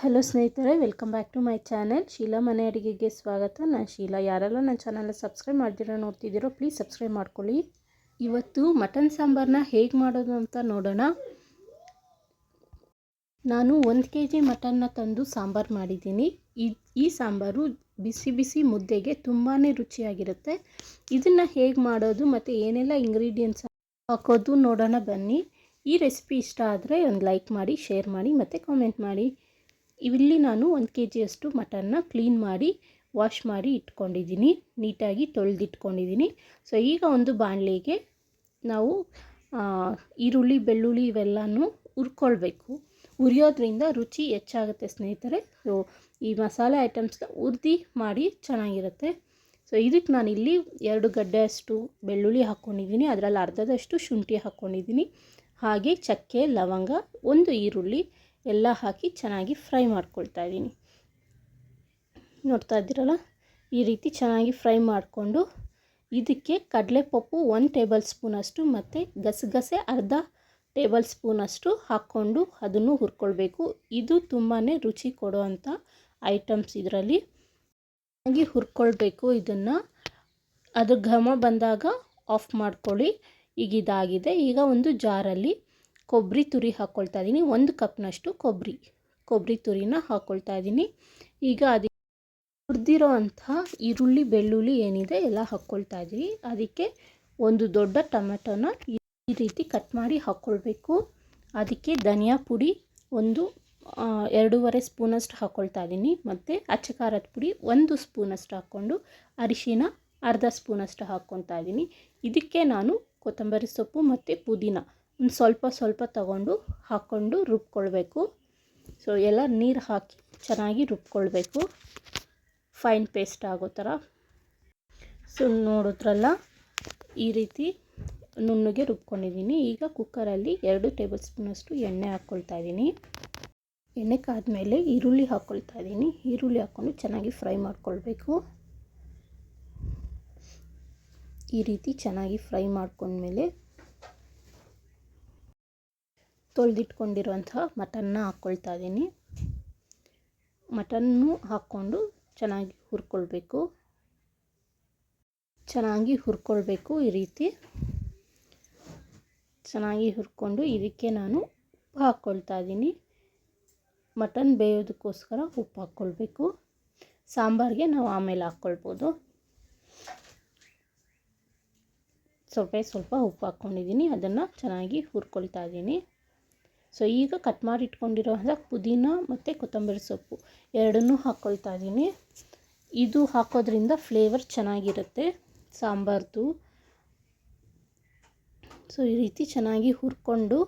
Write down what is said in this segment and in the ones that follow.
Hello ಸ್ನೇಹಿತರೆ, welcome back to my channel. Sheela ಮನೆ ಅಡುಗೆಗೆ ಸ್ವಾಗತ. ನಾನು ಶೀಲಾ. ಯಾರೆಲ್ಲ ನನ್ನ ಚಾನಲ್ನ ಸಬ್ಸ್ಕ್ರೈಬ್ ಮಾಡ್ದಿರೋ ನೋಡ್ತಿದ್ದೀರೋ, ಪ್ಲೀಸ್ ಸಬ್ಸ್ಕ್ರೈಬ್ ಮಾಡ್ಕೊಳ್ಳಿ. ಇವತ್ತು ಮಟನ್ ಸಾಂಬಾರನ್ನ ಹೇಗೆ ಮಾಡೋದು ಅಂತ ನೋಡೋಣ. ನಾನು ಒಂದು ಕೆ ಜಿ ಮಟನ್ನ ತಂದು ಸಾಂಬಾರು ಮಾಡಿದ್ದೀನಿ. ಈ ಈ ಸಾಂಬಾರು ಬಿಸಿ ಬಿಸಿ ಮುದ್ದೆಗೆ ತುಂಬಾ ರುಚಿಯಾಗಿರುತ್ತೆ. ಇದನ್ನು ಹೇಗೆ ಮಾಡೋದು ಮತ್ತು ಏನೆಲ್ಲ ಇಂಗ್ರೀಡಿಯೆಂಟ್ಸ್ ಹಾಕೋದು ನೋಡೋಣ ಬನ್ನಿ. ಈ ರೆಸಿಪಿ ಇಷ್ಟ ಆದರೆ ಒಂದು ಲೈಕ್ ಮಾಡಿ ಶೇರ್ ಮಾಡಿ ಮತ್ತು ಕಾಮೆಂಟ್ ಮಾಡಿ. ಇಲ್ಲಿ ನಾನು ಒಂದು ಕೆ ಜಿಯಷ್ಟು ಮಟನ್ನ ಕ್ಲೀನ್ ಮಾಡಿ, ವಾಶ್ ಮಾಡಿ ಇಟ್ಕೊಂಡಿದ್ದೀನಿ. ನೀಟಾಗಿ ತೊಳೆದಿಟ್ಕೊಂಡಿದ್ದೀನಿ. ಸೊ, ಈಗ ಒಂದು ಬಾಣಲೆಗೆ ನಾವು ಈರುಳ್ಳಿ, ಬೆಳ್ಳುಳ್ಳಿ ಇವೆಲ್ಲನೂ ಹುರ್ಕೊಳ್ಬೇಕು. ಉರಿಯೋದ್ರಿಂದ ರುಚಿ ಹೆಚ್ಚಾಗುತ್ತೆ ಸ್ನೇಹಿತರೆ. ಸೊ ಈ ಮಸಾಲೆ ಐಟಮ್ಸ್ನ ಉರ್ದಿ ಮಾಡಿ ಚೆನ್ನಾಗಿರುತ್ತೆ. ಸೊ ಇದಕ್ಕೆ ನಾನಿಲ್ಲಿ ಎರಡು ಗಡ್ಡೆಯಷ್ಟು ಬೆಳ್ಳುಳ್ಳಿ ಹಾಕ್ಕೊಂಡಿದ್ದೀನಿ. ಅದರಲ್ಲಿ ಅರ್ಧದಷ್ಟು ಶುಂಠಿ ಹಾಕ್ಕೊಂಡಿದ್ದೀನಿ. ಹಾಗೆ ಚಕ್ಕೆ, ಲವಂಗ, ಒಂದು ಈರುಳ್ಳಿ ಎಲ್ಲ ಹಾಕಿ ಚೆನ್ನಾಗಿ ಫ್ರೈ ಮಾಡ್ಕೊಳ್ತಾ ಇದ್ದೀನಿ. ನೋಡ್ತಾ ಇದ್ದೀರಲ್ಲ? ಈ ರೀತಿ ಚೆನ್ನಾಗಿ ಫ್ರೈ ಮಾಡಿಕೊಂಡು ಇದಕ್ಕೆ ಕಡಲೆಪಪ್ಪು ಒನ್ ಟೇಬಲ್ ಸ್ಪೂನಷ್ಟು ಮತ್ತು ಗಸಗಸೆ ಅರ್ಧ ಟೇಬಲ್ ಸ್ಪೂನಷ್ಟು ಹಾಕ್ಕೊಂಡು ಅದನ್ನು ಹುರ್ಕೊಳ್ಬೇಕು. ಇದು ತುಂಬಾ ರುಚಿ ಕೊಡುವಂಥ ಐಟಮ್ಸ್ ಇದರಲ್ಲಿ. ಚೆನ್ನಾಗಿ ಹುರ್ಕೊಳ್ಬೇಕು ಇದನ್ನು. ಅದು ಘಮ ಬಂದಾಗ ಆಫ್ ಮಾಡ್ಕೊಳ್ಳಿ. ಈಗ ಇದಾಗಿದೆ. ಈಗ ಒಂದು ಜಾರಲ್ಲಿ ಕೊಬ್ಬರಿ ತುರಿ ಹಾಕ್ಕೊಳ್ತಾ ಇದ್ದೀನಿ. ಒಂದು ಕಪ್ನಷ್ಟು ಕೊಬ್ಬರಿ ಕೊಬ್ಬರಿ ತುರಿನ ಹಾಕ್ಕೊಳ್ತಾ ಇದ್ದೀನಿ. ಈಗ ಅದಕ್ಕೆ ಹುರಿದಿರೋ ಈರುಳ್ಳಿ, ಬೆಳ್ಳುಳ್ಳಿ ಏನಿದೆ ಎಲ್ಲ ಹಾಕ್ಕೊಳ್ತಾ ಇದ್ದೀವಿ ಅದಕ್ಕೆ ಒಂದು ದೊಡ್ಡ ಟೊಮೆಟೊನ ಈ ರೀತಿ ಕಟ್ ಮಾಡಿ ಹಾಕ್ಕೊಳ್ಬೇಕು ಅದಕ್ಕೆ ಧನಿಯಾ ಪುಡಿ ಒಂದು ಎರಡೂವರೆ ಸ್ಪೂನಷ್ಟು ಹಾಕ್ಕೊಳ್ತಾ ಇದ್ದೀನಿ. ಮತ್ತು ಅಚ್ಚ ಖಾರದ ಪುಡಿ ಒಂದು ಸ್ಪೂನಷ್ಟು ಹಾಕ್ಕೊಂಡು ಅರಿಶಿನ ಅರ್ಧ ಸ್ಪೂನಷ್ಟು ಹಾಕ್ಕೊತಾ ಇದ್ದೀನಿ. ಇದಕ್ಕೆ ನಾನು ಕೊತ್ತಂಬರಿ ಸೊಪ್ಪು ಮತ್ತು ಪುದೀನ ಸ್ವಲ್ಪ ಸ್ವಲ್ಪ ತಗೊಂಡು ಹಾಕ್ಕೊಂಡು ರುಬ್ಕೊಳ್ಬೇಕು. ಸೊ ಎಲ್ಲ ನೀರು ಹಾಕಿ ಚೆನ್ನಾಗಿ ರುಬ್ಕೊಳ್ಬೇಕು. ಫೈನ್ ಪೇಸ್ಟ್ ಆಗೋ ಥರ. ಸೊ ನೋಡಿದ್ರಲ್ಲ, ಈ ರೀತಿ ನುಣ್ಣಗೆ ರುಬ್ಕೊಂಡಿದ್ದೀನಿ. ಈಗ ಕುಕ್ಕರಲ್ಲಿ ಎರಡು ಟೇಬಲ್ ಸ್ಪೂನಷ್ಟು ಎಣ್ಣೆ ಹಾಕ್ಕೊಳ್ತಾ ಇದ್ದೀನಿ. ಎಣ್ಣೆ ಕಾದ್ಮೇಲೆ ಈರುಳ್ಳಿ ಹಾಕ್ಕೊಳ್ತಾ ಇದ್ದೀನಿ. ಈರುಳ್ಳಿ ಹಾಕ್ಕೊಂಡು ಚೆನ್ನಾಗಿ ಫ್ರೈ ಮಾಡ್ಕೊಳ್ಬೇಕು. ಈ ರೀತಿ ಚೆನ್ನಾಗಿ ಫ್ರೈ ಮಾಡ್ಕೊಂಡ್ಮೇಲೆ ತೊಳೆದಿಟ್ಕೊಂಡಿರುವಂತಹ ಮಟನ್ನ ಹಾಕ್ಕೊಳ್ತಾ ಇದ್ದೀನಿ. ಮಟನ್ನು ಹಾಕ್ಕೊಂಡು ಚೆನ್ನಾಗಿ ಹುರ್ಕೊಳ್ಬೇಕು. ಚೆನ್ನಾಗಿ ಹುರ್ಕೊಳ್ಬೇಕು ಈ ರೀತಿ. ಚೆನ್ನಾಗಿ ಹುರ್ಕೊಂಡು ಇದಕ್ಕೆ ನಾನು ಉಪ್ಪು ಹಾಕ್ಕೊಳ್ತಾ ಇದ್ದೀನಿ. ಮಟನ್ ಬೇಯೋದಕ್ಕೋಸ್ಕರ ಉಪ್ಪು ಹಾಕ್ಕೊಳ್ಬೇಕು ಸಾಂಬಾರಿಗೆ ನಾವು ಆಮೇಲೆ ಹಾಕ್ಕೊಳ್ಬೋದು ಸ್ವಲ್ಪ ಸ್ವಲ್ಪ ಉಪ್ಪು ಹಾಕ್ಕೊಂಡಿದ್ದೀನಿ ಅದನ್ನು ಚೆನ್ನಾಗಿ ಹುರ್ಕೊಳ್ತಾ ಇದ್ದೀನಿ. ಸೊ ಈಗ ಕಟ್ ಮಾಡಿ ಇಟ್ಕೊಂಡಿರೋಂಥ ಪುದೀನ ಮತ್ತು ಕೊತ್ತಂಬರಿ ಸೊಪ್ಪು ಎರಡನ್ನೂ ಹಾಕ್ಕೊಳ್ತಾ ಇದ್ದೀನಿ ಇದು ಹಾಕೋದ್ರಿಂದ ಫ್ಲೇವರ್ ಚೆನ್ನಾಗಿರುತ್ತೆ. ಸಾಂಬಾರ್ದು. ಸೊ ಈ ರೀತಿ ಚೆನ್ನಾಗಿ ಹುರ್ಕೊಂಡು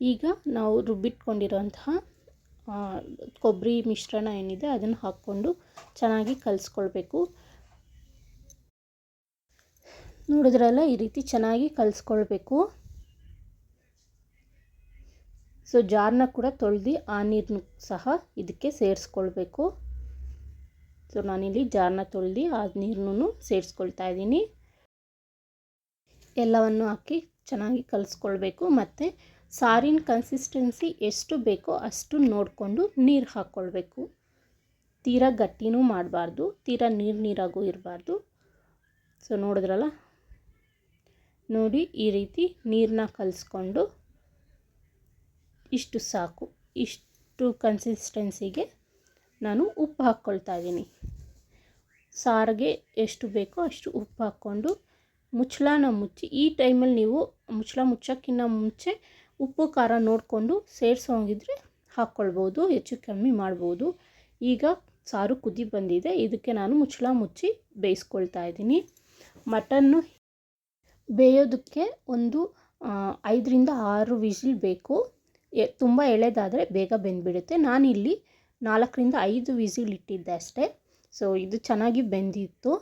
ಈಗ ನಾವು ರುಬ್ಬಿಟ್ಕೊಂಡಿರೋಂತಹ ಕೊಬ್ಬರಿ ಮಿಶ್ರಣ ಏನಿದೆ ಅದನ್ನು ಹಾಕ್ಕೊಂಡು ಚೆನ್ನಾಗಿ ಕಲಿಸ್ಕೊಳ್ಬೇಕು. ನೋಡಿದ್ರಲ್ಲ ಈ ರೀತಿ ಚೆನ್ನಾಗಿ ಕಲಿಸ್ಕೊಳ್ಬೇಕು. ಸೊ ಜಾರನ್ನ ಕೂಡ ತೊಳೆದು ಆ ನೀರನ್ನು ಸಹ ಇದಕ್ಕೆ ಸೇರಿಸ್ಕೊಳ್ಬೇಕು. ಸೊ ನಾನಿಲ್ಲಿ ಜಾರನ್ನ ತೊಳೆದು ಆ ನೀರನ್ನು ಸೇರಿಸ್ಕೊಳ್ತಾ ಇದ್ದೀನಿ. ಎಲ್ಲವನ್ನು ಹಾಕಿ ಚೆನ್ನಾಗಿ ಕಲಿಸ್ಕೊಳ್ಬೇಕು. ಮತ್ತು ಸಾರಿನ ಕನ್ಸಿಸ್ಟೆನ್ಸಿ ಎಷ್ಟು ಬೇಕೋ ಅಷ್ಟು ನೋಡಿಕೊಂಡು ನೀರು ಹಾಕ್ಕೊಳ್ಬೇಕು ತೀರಾ ಗಟ್ಟಿನೂ ಮಾಡಬಾರ್ದು. ತೀರಾ ನೀರು ನೀರಾಗೂ ಇರಬಾರ್ದು. ಸೊ ನೋಡಿದ್ರಲ್ಲ? ನೋಡಿ ಈ ರೀತಿ ನೀರನ್ನ ಕಲಿಸ್ಕೊಂಡು ಇಷ್ಟು ಸಾಕು. ಇಷ್ಟು ಕನ್ಸಿಸ್ಟೆನ್ಸಿಗೆ ನಾನು ಉಪ್ಪು ಹಾಕ್ಕೊಳ್ತಾ ಇದ್ದೀನಿ. ಸಾರಿಗೆ ಎಷ್ಟು ಬೇಕೋ ಅಷ್ಟು ಉಪ್ಪು ಹಾಕ್ಕೊಂಡು ಮುಚ್ಚಳನ ಮುಚ್ಚಿ, ಈ ಟೈಮಲ್ಲಿ ನೀವು ಮುಚ್ಚಳ ಮುಚ್ಚೋಕ್ಕಿಂತ ಮುಂಚೆ ಉಪ್ಪು, ಖಾರ ನೋಡಿಕೊಂಡು ಸೇರಿಸೋಂಗಿದ್ರೆ ಹಾಕ್ಕೊಳ್ಬೋದು, ಹೆಚ್ಚು ಕಮ್ಮಿ ಮಾಡ್ಬೋದು. ಈಗ ಸಾರು ಕುದಿ ಬಂದಿದೆ. ಇದಕ್ಕೆ ನಾನು ಮುಚ್ಚಳ ಮುಚ್ಚಿ ಬೇಯಿಸ್ಕೊಳ್ತಾ ಇದ್ದೀನಿ. ಮಟನ್ನು ಬೇಯೋದಕ್ಕೆ ಒಂದು ಐದರಿಂದ ಆರು ವಿಸಿಲ್ ಬೇಕು. ತುಂಬ ಎಳೆದಾದರೆ ಬೇಗ ಬೆಂದುಬಿಡುತ್ತೆ. ನಾನಿಲ್ಲಿ ನಾಲ್ಕರಿಂದ ಐದು ವಿಸಿಲ್ ಇಟ್ಟಿದ್ದೆ ಅಷ್ಟೇ. ಸೊ ಇದು ಚೆನ್ನಾಗಿ ಬೆಂದಿತ್ತು.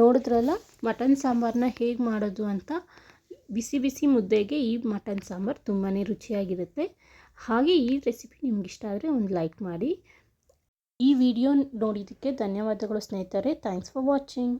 ನೋಡಿದ್ರಲ್ಲ, ಮಟನ್ ಸಾಂಬಾರನ್ನ ಹೇಗೆ ಮಾಡೋದು ಅಂತ ಬಿಸಿ ಬಿಸಿ ಮುದ್ದೆಗೆ ಈ ಮಟನ್ ಸಾಂಬಾರು ತುಂಬಾ ರುಚಿಯಾಗಿರುತ್ತೆ. ಹಾಗೆ ಈ ರೆಸಿಪಿ ನಿಮ್ಗೆ ಇಷ್ಟ ಆದರೆ ಒಂದು ಲೈಕ್ ಮಾಡಿ. ಈ ವಿಡಿಯೋ ನೋಡಿದ್ದಕ್ಕೆ ಧನ್ಯವಾದಗಳು ಸ್ನೇಹಿತರೆ. Thanks for watching